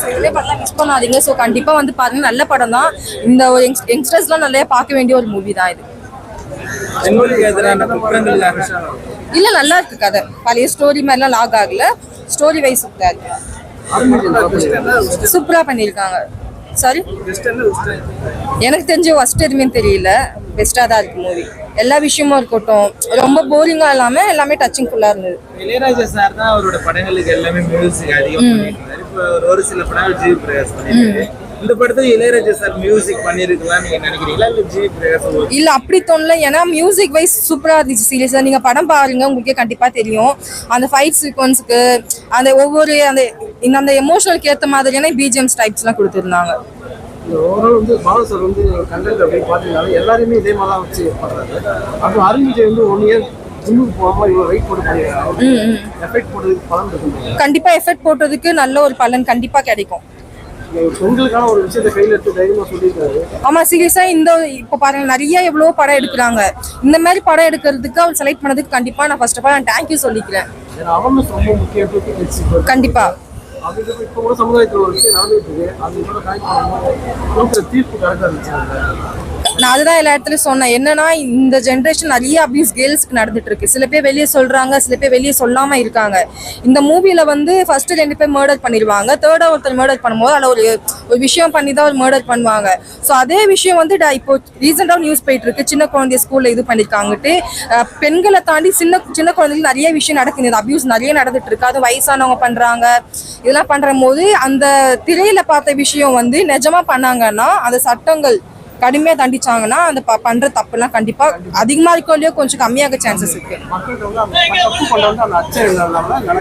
So இதே படம்லாம் miss பண்ணாதீங்க. ஸோ கண்டிப்பா வந்து பாருங்க நல்ல படம் தான். இந்த ஒரு யங்ஸ்டர்ஸ்லாம் நிறைய பார்க்க வேண்டிய ஒரு மூவி தான் இது. இல்ல நல்லா இருக்கு கதை. பழைய ஸ்டோரி மாதிரிலாம் லாக் ஆகல. ஸ்டோரி வைஸ் சூப்பரா இருக்கு. சூப்பரா பண்ணியிருக்காங்க. சாரி எனக்கு தெரிஞ்ச ஃபர்ஸ்ட் எதுவுமே தெரியல. பெஸ்ட்டாக தான் இருக்கு மூவி எல்லா விஷயமும் இருக்கட்டும். ரொம்ப போரிங்காக இல்லாமல் எல்லாமே டச்சிங் ஃபுல்லாக இருந்தது. இளையராஜா சார் தான் அவரோட படங்களுக்கு எல்லாமே மியூசிக் அதிகம் ஒரு- ஒரு சில படங்கள் ஜி பிரகாஷ் பண்ணிருக்காரு. இந்த படத்துல இளையராஜா சார் மியூசிக் பண்ணிருக்கலாம் நீங்க நினைக்கிறீங்களா? இல்ல ஜி பிரகாஷ் இல்ல அப்படி தோணல. ஏன்னா மியூசிக் வைஸ் சூப்பரா இருந்துச்சு சீரியஸா நீங்க படம் பாருங்க உங்களுக்கே கண்டிப்பா தெரியும். அந்த ஃபைட் சீக்வன்ஸ்க்கு அந்த ஒவ்வொரு அந்த இந்த அந்த எமோஷனலுக்கு ஏத்த மாதிரியான பிஜிஎம்ஸ் டைப்ஸ் எல்லாம் கொடுத்துருந்தாங்க. ஓவரால் வந்து பாலு சார் வந்து கண்டென்ட் அப்படின்னு பார்த்தீங்கன்னா எல்லாருமே இதே மாதிரி தான் வச்சு பண்ணுறாரு அப்புறம் அருண் விஜய் வந்து ஒன் இயர் கண்டிப்பா எஃபெக்ட் போட்டதுக்கு நல்ல ஒரு பலன் கண்டிப்பா கிடைக்கும். ஆமா சீரியஸா இந்த இப்ப பாருங்க நிறைய எவ்வளவு படம் எடுக்கிறாங்க. இந்த மாதிரி படம் எடுக்கிறதுக்கு அவர் செலக்ட் பண்ணதுக்கு கண்டிப்பா நான் ஃபர்ஸ்ட் ஆஃப் ஆல் நான் தேங்க்யூ சொல்லிக்கிறேன். கண்டிப்பா. நான் அதுதான் எல்லா இடத்துலயும் சொன்னேன். என்னன்னா இந்த ஜென்ரேஷன் நிறைய அபியூஸ் கேர்ள்ஸ்க்கு நடந்துட்டு இருக்கு. சில பேர் வெளியே சொல்றாங்க சில பேர் வெளியே சொல்லாம இருக்காங்க. இந்த மூவில வந்து ஃபர்ஸ்ட் ரெண்டு பேர் மர்டர் பண்ணிடுவாங்க தேர்டா ஒருத்தர் மர்டர் பண்ணும்போது அதில் ஒரு ஒரு விஷயம் பண்ணி தான் ஒரு மர்டர் பண்ணுவாங்க. ஸோ அதே விஷயம் வந்து இப்போ ரீசெண்டாக நியூஸ் போயிட்டு இருக்கு. சின்ன குழந்தைய ஸ்கூல்ல இது பண்ணிருக்காங்கட்டு. பெண்களை தாண்டி சின்ன சின்ன குழந்தைகள் நிறைய விஷயம் நடக்குது. அபியூஸ் நிறைய நடந்துட்டு இருக்கு. அது வயசானவங்க பண்றாங்க. இதெல்லாம் பண்ற போது அந்த திரையில பார்த்த விஷயம் வந்து நிஜமா பண்ணாங்கன்னா அந்த சட்டங்கள் கடுமையா தண்டிச்சாங்கன்னா அந்த பண்ற தப்புலாம் கண்டிப்பா அதிகமா இருக்கோ இல்லையோ கொஞ்சம் கம்மியாக சான்சஸ் இருக்கு.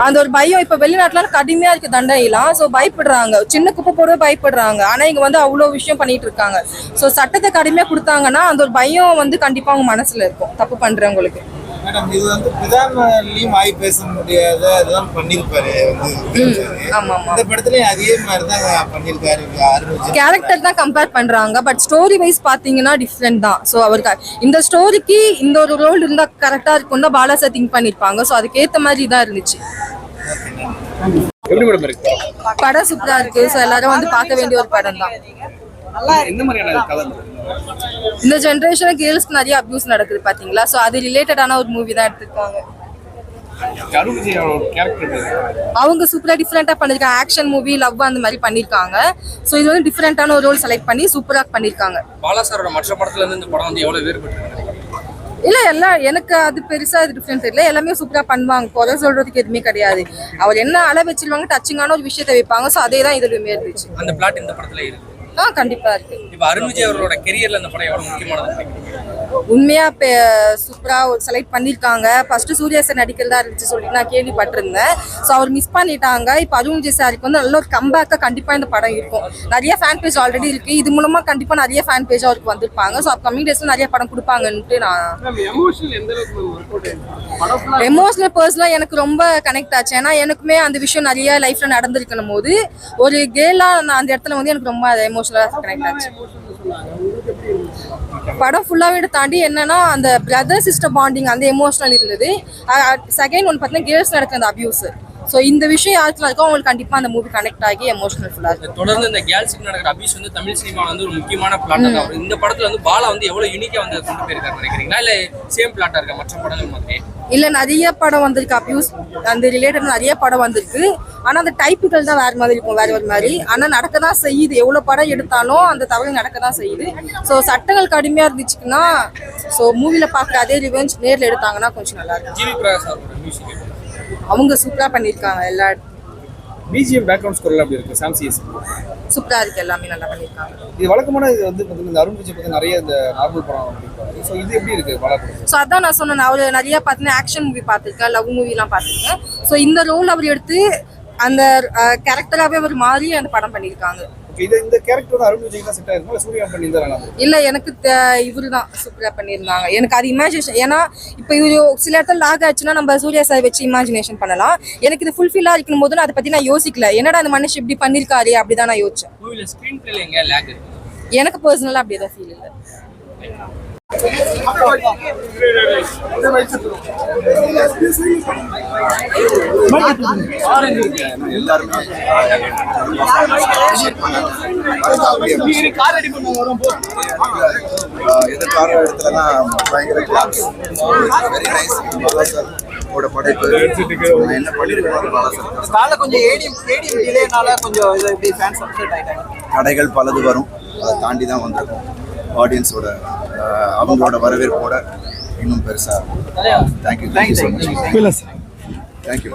அந்த ஒரு பயம் இப்ப வெளிநாட்டுல கடுமையா இருக்கு தண்டனைலாம் சோ பயப்படுறாங்க. சின்ன குப்பை போட பயப்படுறாங்க. ஆனா இங்க வந்து அவ்வளவு விஷயம் பண்ணிட்டு இருக்காங்க. சோ சட்டத்தை கடுமையா கொடுத்தாங்கன்னா அந்த ஒரு பயம் வந்து கண்டிப்பா அவங்க மனசுல இருக்கும். தப்பு பண்றவங்களுக்கு. மேடம் இது வந்து பிரதானலையும் வாய் பேச முடியாத இதெல்லாம் பண்ணிருப்பாரு வந்து ஆமா ஆமா. இந்த படத்துலயும் அதே மாதிரி தான் கேரக்டர் தான் கம்பேர் பண்றாங்க பட் ஸ்டோரி வைஸ் பாத்தீங்கன்னா டிஃப்ரெண்ட் தான். ஸோ அவருக்கு இந்த ஸ்டோரிக்கு இந்த ஒரு ரோல் இருந்தா கரெக்டா இருக்கும் தான் பாலா சார் திங்க் பண்ணிருப்பாங்க. ஸோ அதுக்கேத்த மாதிரி தான் இருந்துச்சு. எப்படி மேடம் இருக்கு? படம் சூப்பரா இருக்கு. ஸோ எல்லாரும் வந்து பார்க்க வேண்டிய ஒரு படம் தான் இந்த ஜென்ரேஷன்ல கேர்ள்ஸ்க்கு நிறைய அபியூஸ் நடக்குது பாத்தீங்களா? ஸோ அது ரிலேட்டடான ஒரு மூவி தான் எடுத்திருக்காங்க. அவங்க சூப்பரா டிஃப்ரெண்டா பண்ணிருக்காங்க. ஆக்ஷன் மூவி லவ் அந்த மாதிரி பண்ணிருக்காங்க. ஸோ இது வந்து டிஃப்ரெண்டான ஒரு ரோல் செலக்ட் பண்ணி சூப்பரா பண்ணிருக்காங்க. பாலா சாரோட மற்ற படத்துல இருந்து இந்த படம் வந்து எவ்வளவு வேறுபட்டு இல்ல எல்லாம் எனக்கு அது பெருசா இது டிஃப்ரெண்ட் தெரியல. எல்லாமே சூப்பரா பண்ணுவாங்க. குறை சொல்றதுக்கு எதுவுமே கிடையாது. அவர் என்ன அள வச்சிருவாங்க டச்சிங்கான ஒரு விஷயத்தை வைப்பாங்க. ஸோ அதே தான் இதுலயுமே இருந்துச்சு. அந்த பிளாட் இந்த படத்துல இருக்கு? ஆ கண்டிப்பா இருக்கு. இப்ப அருண் விஜய் அவர்களோட கெரியர்ல அந்த படம் எவ்வளவு முக்கியமானது நினைக்கிறீங்க? உண்மையா சூப்பரா செலக்ட் பண்ணிருக்காங்க. ஃபர்ஸ்ட் சூர்யா சார் நடிக்கிறதா இருந்துச்சு சொல்லிட்டு நான் கேள்விப்பட்டிருந்தேன். ஸோ அவர் மிஸ் பண்ணிட்டாங்க. இப்போ அருண் விஜய் சாருக்கு வந்து நல்ல ஒரு கம்பேக்கா கண்டிப்பா இந்த படம் இருக்கும். நிறைய ஃபேன் பேஜ் ஆல்ரெடி இருக்கு. இது மூலமா கண்டிப்பா நிறைய ஃபேன் பேஜ் அவருக்கு வந்திருப்பாங்க. ஸோ அப்கமிங் டேஸ்ல நிறைய படம் கொடுப்பாங்கன்ட்டு நான் எமோஷனல் பர்சனலாக எனக்கு ரொம்ப கனெக்ட் ஆச்சு. ஏன்னா எனக்குமே அந்த விஷயம் நிறைய லைஃப்ல நடந்திருக்கணும் போது ஒரு கேலா நான் அந்த இடத்துல வந்து எனக்கு ரொம்ப எமோஷனலாக கனெக்ட் ஆச்சு. படம் ஃபுல்லாகவே தாண்டி என்னன்னா அந்த பிரதர் சிஸ்டர் பாண்டிங் அந்த எமோஷனல் இருந்தது. செகண்ட் ஒன் பார்த்தீங்கன்னா கேர்ள்ஸ் நடக்கிற அந்த அபியூஸ் ஸோ இந்த விஷயம் யாருக்குலாம் இருக்கோ அவங்களுக்கு கண்டிப்பாக அந்த மூவி கனெக்ட் ஆகி எமோஷனல் ஃபுல்லாக இருக்கும். தொடர்ந்து இந்த கேர்ள்ஸுக்கு நடக்கிற அபியூஸ் வந்து தமிழ் சினிமா வந்து ஒரு முக்கியமான பிளாட்டா தான். இந்த படத்துல வந்து பாலா வந்து எவ்வளவு யூனிக்கா வந்து கொண்டு போயிருக்காரு நினைக்கிறீங்களா? இல்ல சேம் பிளாட்டா இருக்கா? மற்ற படங்கள் மாதிரி? இல்ல நிறைய படம் வந்திருக்கு அபியூஸ் அந்த ரிலேட்டட் நிறைய படம் வந்திருக்கு. ஆனா அந்த டைப்புகள் தான் வேற மாதிரி இருக்கும் வேற ஒரு மாதிரி. ஆனா நடக்க தான் செய்யுது. எவ்வளவு படம் எடுத்தாலும் அந்த தவறு நடக்க தான் செய்யுது. ஸோ சட்டங்கள் கடுமையா இருந்துச்சுன்னா ஸோ மூவில பாக்குற அதே ரிவெஞ்ச் நேர்ல எடுத்தாங்கன்னா கொஞ்சம் நல்லா இருக்கும். அவங்க சூப்பரா பண்ணிருக்காங்க எல்லா பிஜிஎம் பேக்ரவுண்ட் ஸ்கோர்ல அப்படி இருக்கு? சாம்சிஎஸ் சூப்பரா இருக்கு எல்லாமே நல்லா பண்ணிருக்காங்க. இது வழக்கமான இது வந்து பார்த்தீங்கன்னா இந்த அருண் விஜய் பத்தி நிறைய இந்த நார்மல் படம் ஸோ இது எப்படி இருக்கு படம் ஸோ அதான் நான் சொன்னேன் அவர் நிறைய பார்த்தீங்கன்னா ஆக்ஷன் மூவி பார்த்துருக்கேன் லவ் மூவிலாம் பார்த்துருக்கேன் ஸோ இந்த ரோல் அவர் எடுத்து அந்த கேரக்டராகவே அவர் மாறி அந்த படம் பண்ணியிருக்காங்க இது இந்த கேரக்டர் வந்து அருண் விஜய் தான் செட் ஆயிருக்கும்? இல்லை சூர்யா பண்ணி தான் நல்லா இருக்கும் இல்ல எனக்கு இவரு தான் சூப்பரா பண்ணியிருந்தாங்க. எனக்கு அது இமேஜினேஷன் ஏன்னா இப்போ இவரு சில இடத்துல லாக் ஆச்சுன்னா நம்ம சூர்யா சார் வச்சு இமேஜினேஷன் பண்ணலாம். எனக்கு இது ஃபுல்ஃபில்லா இருக்கும் போது நான் அதை பத்தி நான் யோசிக்கல. என்னடா அந்த மனுஷன் இப்படி பண்ணிருக்காரு? அப்படிதான் நான் யோசிச்சேன். மூவில ஸ்கிரீன் பிளேல எங்க லேக் இருக்கு? எனக்கு பர்சனலா அப்படி எதுவும் ஃபீல் இல்லை. எல்லாருமே எதிர்பார பயங்கர வெரி நைஸ் பாலா சார் படைப்பு என்ன பண்ணிருக்கேன் பாலா சார் கொஞ்சம் ஏடிஎம் ஏடிஎம் டிலேனால கொஞ்சம் இது இப்படி ஃபேன்ஸ் அப்செட் ஆயிட்டாங்க. கடைகள் பலது வரும். அதை தாண்டி தான் வந்திருக்கும். ஆடியன்ஸோட அவங்களோட வரவேற்போட இன்னும் பெருசா thank you thank you so much thank you